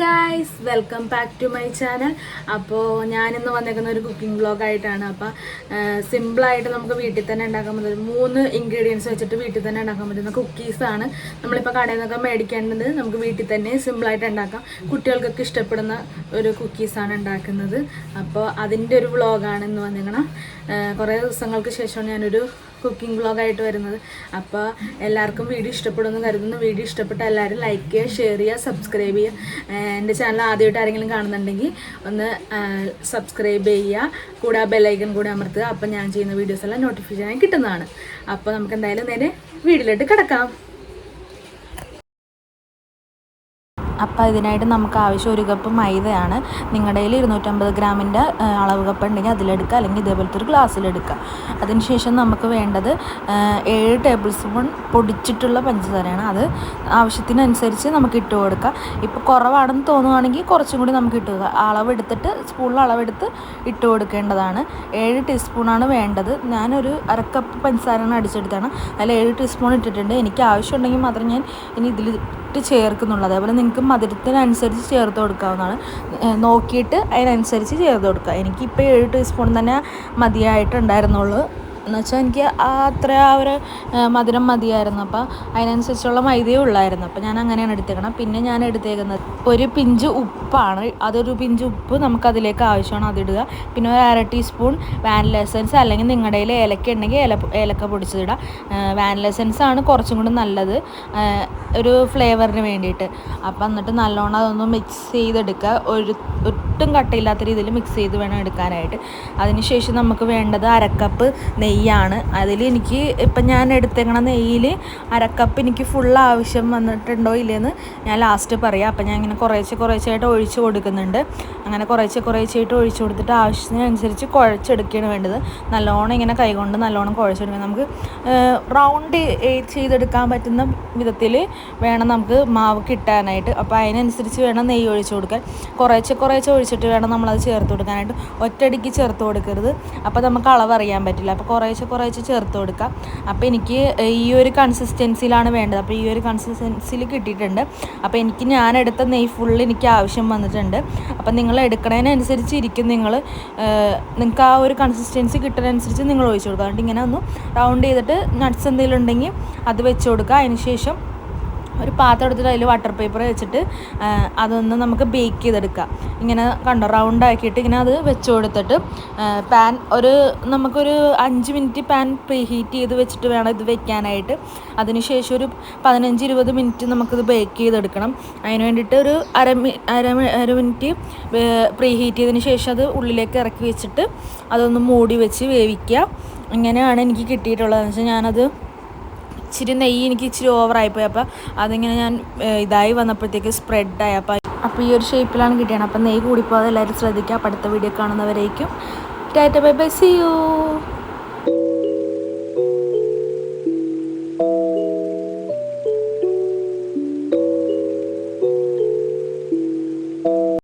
Guys welcome back to my channel അപ്പോൾ ഞാനിന്ന് വന്നേക്കുന്ന ഒരു കുക്കിംഗ് വ്ളോഗായിട്ടാണ് അപ്പോൾ സിമ്പിളായിട്ട് നമുക്ക് വീട്ടിൽ തന്നെ ഉണ്ടാക്കാൻ പറ്റുന്ന മൂന്ന് ഇൻഗ്രീഡിയൻസ് വെച്ചിട്ട് വീട്ടിൽ തന്നെ ഉണ്ടാക്കാൻ പറ്റുന്ന കുക്കീസാണ് നമ്മളിപ്പോൾ കടയിൽ നിന്നൊക്കെ മേടിക്കേണ്ടത് നമുക്ക് വീട്ടിൽ തന്നെ സിമ്പിളായിട്ട് ഉണ്ടാക്കാം. കുട്ടികൾക്കൊക്കെ ഇഷ്ടപ്പെടുന്ന ഒരു കുക്കീസാണ് ഉണ്ടാക്കുന്നത്. അപ്പോൾ അതിന്റെ ഒരു വ്ളോഗാണ് ഇന്ന് വന്നേക്കണം. കുറേ ദിവസങ്ങൾക്ക് ശേഷമാണ് ഞാനൊരു കുക്കിംഗ് വ്ളോഗായിട്ട് വരുന്നത്. അപ്പോൾ എല്ലാവർക്കും വീഡിയോ ഇഷ്ടപ്പെടുമെന്ന് കരുതുന്നു. വീഡിയോ ഇഷ്ടപ്പെട്ട എല്ലാവരും ലൈക്ക് ചെയ്യുക ഷെയർ ചെയ്യുക സബ്സ്ക്രൈബ് ചെയ്യുക. എന്റെ ചാനൽ ആദ്യമായിട്ട് ആരെങ്കിലും കാണുന്നുണ്ടെങ്കിൽ ഒന്ന് സബ്സ്ക്രൈബ് ചെയ്യുക. കൂടെ ബെല്ലൈക്കൺ കൂടെ അമർത്തുക. അപ്പം ഞാൻ ചെയ്യുന്ന വീഡിയോസ് എല്ലാം നോട്ടിഫിക്കേഷനായി കിട്ടുന്നതാണ്. അപ്പോൾ നമുക്ക് എന്തായാലും നേരെ വീഡിയോയിലോട്ട് കിടക്കാം. അപ്പോൾ ഇതിനായിട്ട് നമുക്ക് ആവശ്യം ഒരു കപ്പ് മൈദയാണ്. നിങ്ങളുടെ കയ്യിൽ ഇരുന്നൂറ്റമ്പത് ഗ്രാമിന്റെ അളവ് കപ്പ് ഉണ്ടെങ്കിൽ അതിലെടുക്കുക. അല്ലെങ്കിൽ ഇതേപോലത്തെ ഒരു ഗ്ലാസ്സിലെടുക്കുക. അതിനുശേഷം നമുക്ക് വേണ്ടത് ഏഴ് ടേബിൾ സ്പൂൺ പൊടിച്ചിട്ടുള്ള പഞ്ചസാരയാണ് അത്. ആവശ്യത്തിനനുസരിച്ച് നമുക്ക് ഇട്ട് കൊടുക്കുക. ഇപ്പോൾ കുറവാണെന്ന് തോന്നുവാണെങ്കിൽ കുറച്ചും കൂടി നമുക്ക് ഇട്ട് കൊടുക്കുക. അളവെടുത്തിട്ട് സ്പൂണിൽ അളവെടുത്ത് ഇട്ട് കൊടുക്കേണ്ടതാണ്. ഏഴ് ടീസ്പൂണാണ് വേണ്ടത്. ഞാനൊരു അരക്കപ്പ് പഞ്ചസാരയാണ് അടിച്ചെടുത്താണ് അതിൽ ഏഴ് ടീസ്പൂൺ ഇട്ടിട്ടുണ്ട്. എനിക്ക് ആവശ്യമുണ്ടെങ്കിൽ മാത്രം ഞാൻ ഇനി ഇതിൽ ഇട്ട് ചേർക്കുന്നുള്ളൂ അതേപോലെ നിങ്ങൾക്ക് മധുരത്തിനനുസരിച്ച് ചേർത്ത് കൊടുക്കാവുന്നതാണ്. നോക്കിയിട്ട് അതിനനുസരിച്ച് ചേർത്ത് കൊടുക്കുക. എനിക്കിപ്പോൾ ഏഴ് ടീസ്പൂൺ തന്നെ മതിയായിട്ടുണ്ടായിരുന്നുള്ളൂ. എന്ന് വെച്ചാൽ എനിക്ക് അത്ര ആ ഒരു മധുരം മതിയായിരുന്നു. അപ്പോൾ അതിനനുസരിച്ചുള്ള മൈദയും ഉള്ളായിരുന്നു. അപ്പോൾ ഞാൻ അങ്ങനെയാണ് എടുത്തേക്കണം പിന്നെ ഞാൻ എടുത്തേക്കുന്നത് ഒരു പിഞ്ച് ഉപ്പാണ്. അതൊരു പിഞ്ച് ഉപ്പ് നമുക്കതിലേക്ക് ആവശ്യമാണ് അതിടുക പിന്നെ ഒരു അര ടീസ്പൂൺ വാനില എസൻസ് അല്ലെങ്കിൽ നിങ്ങളുടെ കയ്യിൽ ഏലക്ക ഉണ്ടെങ്കിൽ ഏല ഏലക്ക പൊടിച്ചിടുക വാനില എസൻസ് ആണ് കുറച്ചും കൂടി നല്ലത്. ഒരു ഫ്ലേവറിന് വേണ്ടിയിട്ട്. അപ്പോൾ എന്നിട്ട് നല്ലോണം അതൊന്ന് മിക്സ് ചെയ്തെടുക്കുക. ഒരു ഒട്ടും കട്ടയില്ലാത്ത രീതിയിൽ മിക്സ് ചെയ്ത് വേണം എടുക്കാനായിട്ട്. അതിനുശേഷം നമുക്ക് വേണ്ടത് അരക്കപ്പ് നെയ്യാണ്. അതിൽ എനിക്ക് ഇപ്പം ഞാൻ എടുത്തേക്കണ നെയ്യിൽ അരക്കപ്പ് എനിക്ക് ഫുൾ ആവശ്യം വന്നിട്ടുണ്ടോ ഇല്ലയെന്ന് ഞാൻ ലാസ്റ്റ് പറയാം. അപ്പം ഞാൻ ഇങ്ങനെ കുറേശ്ശെ കുറേശ്ശായിട്ട് ഒഴിച്ച് കൊടുക്കുന്നുണ്ട്. അങ്ങനെ കുറേശ്ശെ കുറേശ്ശായിട്ട് ഒഴിച്ച് കൊടുത്തിട്ട് ആവശ്യത്തിനനുസരിച്ച് കുഴച്ചെടുക്കുകയാണ് വേണ്ടത്. നല്ലോണം ഇങ്ങനെ കൈകൊണ്ട് നല്ലോണം കുഴച്ചെടുക്കുക നമുക്ക് റൗണ്ട് ചെയ്തെടുക്കാൻ പറ്റുന്ന വിധത്തിൽ വേണം നമുക്ക് മാവ് കിട്ടാനായിട്ട്. അപ്പോൾ അതിനനുസരിച്ച് വേണം നെയ്യ് ഒഴിച്ച് കൊടുക്കാൻ. കുറേശ്ശെ കുറേശ്ശെ ഒഴിച്ചിട്ട് വേണം നമ്മളത് ചേർത്ത് കൊടുക്കാനായിട്ട്. ഒറ്റയടിക്ക് ചേർത്ത് കൊടുക്കരുത്. അപ്പോൾ നമുക്ക് അളവ് അറിയാൻ പറ്റില്ല. അപ്പോൾ കുറേശ്ശെ കുറേശ്ശെ ചേർത്ത് കൊടുക്കാം. അപ്പോൾ എനിക്ക് ഈ ഒരു കൺസിസ്റ്റൻസിയിലാണ് വേണ്ടത്. അപ്പോൾ ഈ ഒരു കൺസിസ്റ്റൻസിയിൽ കിട്ടിയിട്ടുണ്ട്. അപ്പോൾ എനിക്ക് ഞാൻ എടുത്ത നെയ് ഫുൾ എനിക്ക് ആവശ്യം വന്നിട്ടുണ്ട്. അപ്പോൾ നിങ്ങൾ എടുക്കണതിനനുസരിച്ച് ഇരിക്കും നിങ്ങൾ. നിങ്ങൾക്ക് ആ ഒരു കൺസിസ്റ്റൻസി കിട്ടുന്നതനുസരിച്ച് നിങ്ങൾ ഒഴിച്ചു കൊടുക്കുക. അതുകൊണ്ട് ഇങ്ങനെ ഒന്ന് റൗണ്ട് ചെയ്തിട്ട് നട്ട്സ് എന്തെങ്കിലും ഉണ്ടെങ്കിൽ അത് വെച്ച് കൊടുക്കുക. അതിന് ശേഷം ഒരു പാത്രം എടുത്തിട്ട് അതിൽ വാട്ടർ പേപ്പർ വെച്ചിട്ട് അതൊന്ന് നമുക്ക് ബേക്ക് ചെയ്തെടുക്കാം. ഇങ്ങനെ കണ്ട റൗണ്ട് ആക്കിയിട്ട് ഇങ്ങനെ അത് വെച്ച് കൊടുത്തിട്ട് പാൻ ഒരു നമുക്കൊരു അഞ്ച് മിനിറ്റ് പാൻ പ്രീ ഹീറ്റ് ചെയ്ത് വെച്ചിട്ട് വേണം ഇത് വെക്കാനായിട്ട്. അതിനുശേഷം ഒരു പതിനഞ്ച് ഇരുപത് മിനിറ്റ് നമുക്കിത് ബേക്ക് ചെയ്തെടുക്കണം. അതിന് വേണ്ടിയിട്ട് ഒരു അര അര അര മിനിറ്റ് പ്രീ ഹീറ്റ് ചെയ്തതിന് ശേഷം അത് ഉള്ളിലേക്ക് ഇറക്കി വെച്ചിട്ട് അതൊന്ന് മൂടി വെച്ച് വേവിക്കുക. ഇങ്ങനെയാണ് എനിക്ക് കിട്ടിയിട്ടുള്ളത് എന്ന് വെച്ചാൽ ഞാനത് ഇച്ചിരി നെയ്യ് എനിക്ക് ഇച്ചിരി ഓവറായിപ്പോയി. അപ്പോൾ അതിങ്ങനെ ഞാൻ ഇതായി വന്നപ്പോഴത്തേക്ക് സ്പ്രെഡായി. അപ്പോൾ അപ്പോൾ ഈ ഒരു ഷേപ്പിലാണ് കിട്ടിയത്. അപ്പോൾ നെയ്യ് കൂടിപ്പോകാതെ എല്ലാവരും ശ്രദ്ധിക്കുക. അടുത്ത video കാണുന്നവരേക്കും. Tata bye bye. See you